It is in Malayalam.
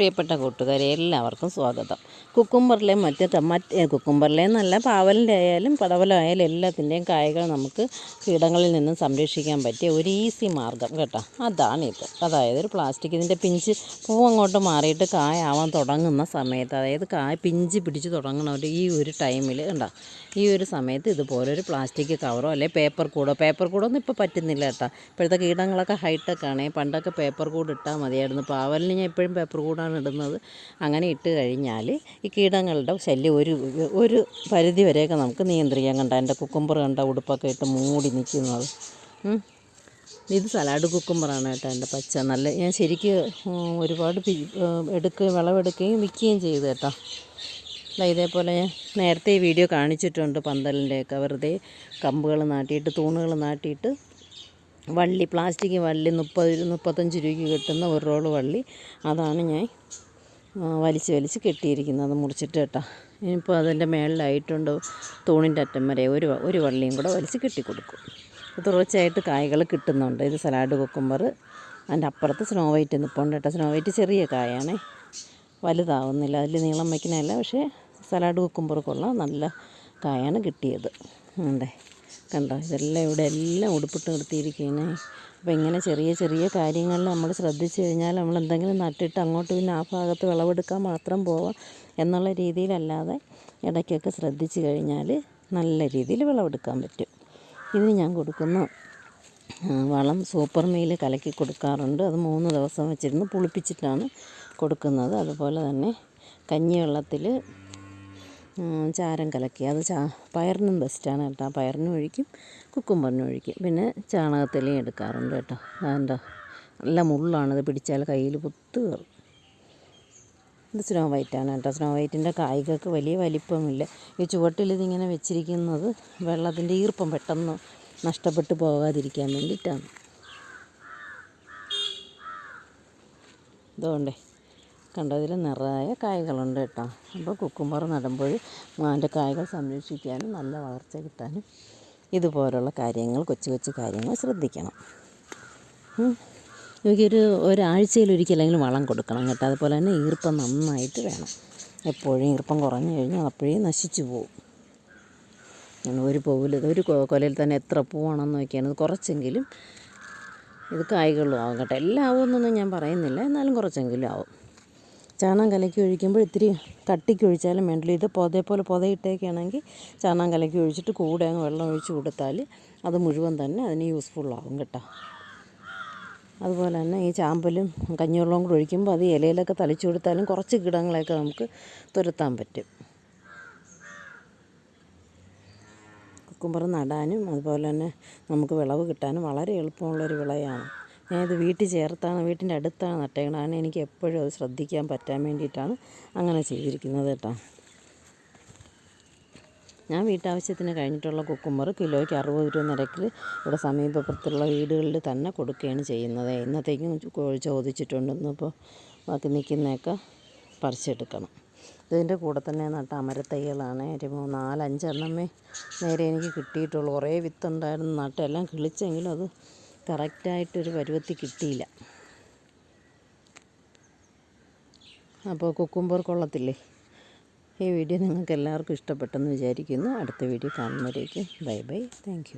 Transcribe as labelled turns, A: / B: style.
A: പ്രിയപ്പെട്ട കൂട്ടുകാരെ എല്ലാവർക്കും സ്വാഗതം. കുക്കുംബറിലെ മറ്റ് മറ്റേ കുക്കുംബറിലെ എന്നല്ല പാവലിന്റെ ആയാലും പടവലായാലും എല്ലാത്തിന്റെയും കായകൾ നമുക്ക് കീടങ്ങളിൽ നിന്നും സംരക്ഷിക്കാൻ പറ്റിയ ഒരു ഈസി മാർഗം കേട്ടോ. അതാണിത് അതായത് ഒരു പ്ലാസ്റ്റിക് ഇതിന്റെ പിഞ്ച് പൂ അങ്ങോട്ട് മാറിയിട്ട് കായാവാൻ തുടങ്ങുന്ന സമയത്ത് അതായത് കായ പിഞ്ച് പിടിച്ച് തുടങ്ങുന്ന ഒരു ഈ ഒരു ടൈമിൽ കണ്ടോ ഈ ഒരു സമയത്ത് ഇതുപോലൊരു പ്ലാസ്റ്റിക് കവറോ അല്ലെങ്കിൽ പേപ്പർ കൂടോ പേപ്പർ കൂടോ ഒന്നും ഇപ്പോൾ പറ്റുന്നില്ല കേട്ടോ. ഇപ്പോഴത്തെ കീടങ്ങളൊക്കെ ഹൈടെക് ആണ് പണ്ടൊക്കെ പേപ്പർ കൂട് ഇട്ടാൽ മതിയായിരുന്നു. പാവലിന് ഞാൻ എപ്പോഴും പേപ്പർ കൂടാണ് ഇടുന്നത്. അങ്ങനെ ഇട്ട് കഴിഞ്ഞാൽ ഈ കീടങ്ങളുടെ ശല്യം ഒരു ഒരു പരിധി വരെയൊക്കെ നമുക്ക് നിയന്ത്രിക്കാൻ കണ്ട? എന്റെ കുക്കുമ്പർ കണ്ട? ഉടുപ്പൊക്കെ ഇട്ട് മൂടി നിൽക്കുന്നത്. ഇത് സലാഡ് കുക്കുമ്പറാണ് കേട്ടോ എന്റെ പച്ച. നല്ല ഞാൻ ശരിക്കും ഒരുപാട് എടുക്കുകയും വിളവെടുക്കുകയും വിൽക്കുകയും ചെയ്തു കേട്ടോ. ഇതേപോലെ ഞാൻ നേരത്തെ ഈ വീഡിയോ കാണിച്ചിട്ടുണ്ട് പന്തലിന്റെയൊക്കെ. വെറുതെ കമ്പുകൾ നാട്ടിയിട്ട് തൂണുകൾ നാട്ടിയിട്ട് വള്ളി പ്ലാസ്റ്റിക് വള്ളി മുപ്പത് മുപ്പത്തഞ്ച് രൂപയ്ക്ക് കിട്ടുന്ന ഒരു റോൾ വള്ളി. അതാണ് ഞാൻ വലിച്ച് വലിച്ച് കെട്ടിയിരിക്കുന്നത് അത് മുറിച്ചിട്ട് കേട്ടോ. ഇനിയിപ്പോൾ അതിന്റെ മേളിലായിട്ടുണ്ട് തൂണിന്റെ അറ്റം വരെ ഒരു ഒരു വള്ളിയും കൂടെ വലിച്ച് കെട്ടിക്കൊടുക്കും. തുടർച്ചയായിട്ട് കായകൾ കിട്ടുന്നുണ്ട്. ഇത് സലാഡ് കുക്കുമ്പർ അതിന്റെ അപ്പുറത്ത് സ്നോ വൈറ്റ് നിൽപ്പുണ്ട് കേട്ടോ. സ്നോ വൈറ്റ് ചെറിയ കായാണേ. വലുതാവുന്നില്ല. അതിൽ നീളം വയ്ക്കുന്നതല്ല പക്ഷേ സലാഡ് കുക്കുമ്പർക്കുള്ള നല്ല കായാണ് കിട്ടിയത്. ഉണ്ടേ കണ്ടോ? ഇതെല്ലാം ഇവിടെ എല്ലാം ഉടുപ്പിട്ട് നിർത്തിയിരിക്കുകയാണ്. അപ്പോൾ ഇങ്ങനെ ചെറിയ ചെറിയ കാര്യങ്ങളിൽ നമ്മൾ ശ്രദ്ധിച്ചു കഴിഞ്ഞാൽ നമ്മൾ എന്തെങ്കിലും നട്ടിട്ട് അങ്ങോട്ട് പിന്നെ ആ ഭാഗത്ത് വിളവെടുക്കാൻ മാത്രം പോവാം എന്നുള്ള രീതിയിലല്ലാതെ ഇടയ്ക്കൊക്കെ ശ്രദ്ധിച്ചു കഴിഞ്ഞാൽ നല്ല രീതിയിൽ വിളവെടുക്കാൻ പറ്റും. ഇതിന് ഞാൻ കൊടുക്കുന്ന വളം സൂപ്പർ മീൽ കലക്കി കൊടുക്കാറുണ്ട്. അത് മൂന്ന് ദിവസം വെച്ചിരുന്ന് പുളിപ്പിച്ചിട്ടാണ് കൊടുക്കുന്നത്. അതുപോലെ തന്നെ കഞ്ഞിവെള്ളത്തിൽ ചാരം കലക്കി. അത് ചാ പയറിനും ബെസ്റ്റാണ് കേട്ടോ. പയറിനും ഒഴിക്കും കുക്കുംബറിനും ഒഴിക്കും. പിന്നെ ചാണകത്തിലയും എടുക്കാറുണ്ട് കേട്ടോ. അതെന്താ നല്ല മുള്ളാണത് പിടിച്ചാൽ കയ്യിൽ പുത്ത് കയറും. ഇത് സ്നോ വൈറ്റാണ് കേട്ടോ. സ്നോ വൈറ്റിന്റെ കായ്കൾക്ക് വലിയ വലിപ്പമില്ല. ഈ ചുവട്ടിൽ ഇതിങ്ങനെ വെച്ചിരിക്കുന്നത് വെള്ളത്തിന്റെ ഈർപ്പം പെട്ടെന്ന് നഷ്ടപ്പെട്ടു പോകാതിരിക്കാൻ വേണ്ടിയിട്ടാണ്. ഇതുകൊണ്ടേ കണ്ടോ ഇതിൽ നിറയെ കായ്കളുണ്ട് കേട്ടോ. അപ്പോൾ കുക്കുമ്പർ നടുമ്പോൾ അതിന്റെ കായ്കൾ സംരക്ഷിക്കാനും നല്ല വളർച്ച കിട്ടാനും ഇതുപോലുള്ള കാര്യങ്ങൾ കൊച്ചു കൊച്ചു കാര്യങ്ങൾ ശ്രദ്ധിക്കണം. ഉം. എനിക്കൊരു ഒരാഴ്ചയിലൊരിക്കലെങ്കിലും വളം കൊടുക്കണം കേട്ടോ. അതുപോലെ തന്നെ ഈർപ്പം നന്നായിട്ട് വേണം. എപ്പോഴും ഈർപ്പം കുറഞ്ഞു കഴിഞ്ഞാൽ അപ്പോഴേ നശിച്ചു പോകും ഒരു പൂവിൽ ഒരു കൊലയിൽ തന്നെ എത്ര പൂവാണെന്ന് നോക്കിയാണ് കുറച്ചെങ്കിലും ഇത് കായ്കളും ആവും കേട്ടോ എല്ലാം ആവുമെന്നൊന്നും ഞാൻ പറയുന്നില്ല. എന്നാലും കുറച്ചെങ്കിലും ആവും. ചാണകം കലക്കി ഒഴിക്കുമ്പോൾ ഇത്തിരി കട്ടിക്ക് ഒഴിച്ചാലും വേണ്ടില്ല. ഇത് പൊതയെപ്പോലെ പോലെ പൊതയിട്ടേക്കാണെങ്കിൽ ചാണകം കലക്കി ഒഴിച്ചിട്ട് കൂടെ അങ്ങ് വെള്ളം ഒഴിച്ച് കൊടുത്താൽ അത് മുഴുവൻ തന്നെ അതിന് യൂസ്ഫുള്ളാവും കേട്ടോ. അതുപോലെ തന്നെ ഈ ചാമ്പലും കഞ്ഞിവെള്ളവും കൂടെ ഒഴിക്കുമ്പോൾ അത് ഇലയിലൊക്കെ തളിച്ചു കൊടുത്താലും കുറച്ച് കീടങ്ങളെയൊക്കെ നമുക്ക് തുരത്താൻ പറ്റും. കുക്കുംബർ നടാനും അതുപോലെ തന്നെ നമുക്ക് വിളവ് കിട്ടാനും വളരെ എളുപ്പമുള്ളൊരു വിളയാണ്. ഞാനിത് വീട്ടിൽ ചേർത്താണ് വീട്ടിന്റെ അടുത്താണ് നട്ടേക്കണത്. കാരണം എനിക്ക് എപ്പോഴും അത് ശ്രദ്ധിക്കാൻ പറ്റാൻ വേണ്ടിയിട്ടാണ് അങ്ങനെ ചെയ്തിരിക്കുന്നത് കേട്ടോ. ഞാൻ വീട്ടാവശ്യത്തിന് കഴിഞ്ഞിട്ടുള്ള കുക്കുമ്പർ കിലോയ്ക്ക് അറുപത് രൂപ നിരക്കിൽ ഇവിടെ സമീപത്തുള്ള വീടുകളിൽ തന്നെ കൊടുക്കുകയാണ് ചെയ്യുന്നത്. ഇന്നത്തേക്കും ചോദിച്ചിട്ടുണ്ട് ഇന്നിപ്പോൾ ബാക്കി നിൽക്കുന്നതൊക്കെ പറിച്ചെടുക്കണം. ഇതിന്റെ കൂടെ തന്നെ നട്ട അമരത്തൈകളാണ്. ഒരു നാലഞ്ചെണ്ണമേ നേരെ എനിക്ക് കിട്ടിയിട്ടുള്ളൂ. കുറേ വിത്തുണ്ടായിരുന്നു. നട്ടെല്ലാം കിളിച്ചെങ്കിലും അത് കറക്റ്റായിട്ടൊരു പരുവത്തിൽ കിട്ടിയില്ല. അപ്പോൾ കുക്കുമ്പോർ കൊള്ളത്തില്ലേ? ഈ വീഡിയോ നിങ്ങൾക്ക് എല്ലാവർക്കും ഇഷ്ടപ്പെട്ടെന്ന് വിചാരിക്കുന്നു. അടുത്ത വീഡിയോ കാണുന്നവരേക്കും ബൈ ബൈ. താങ്ക്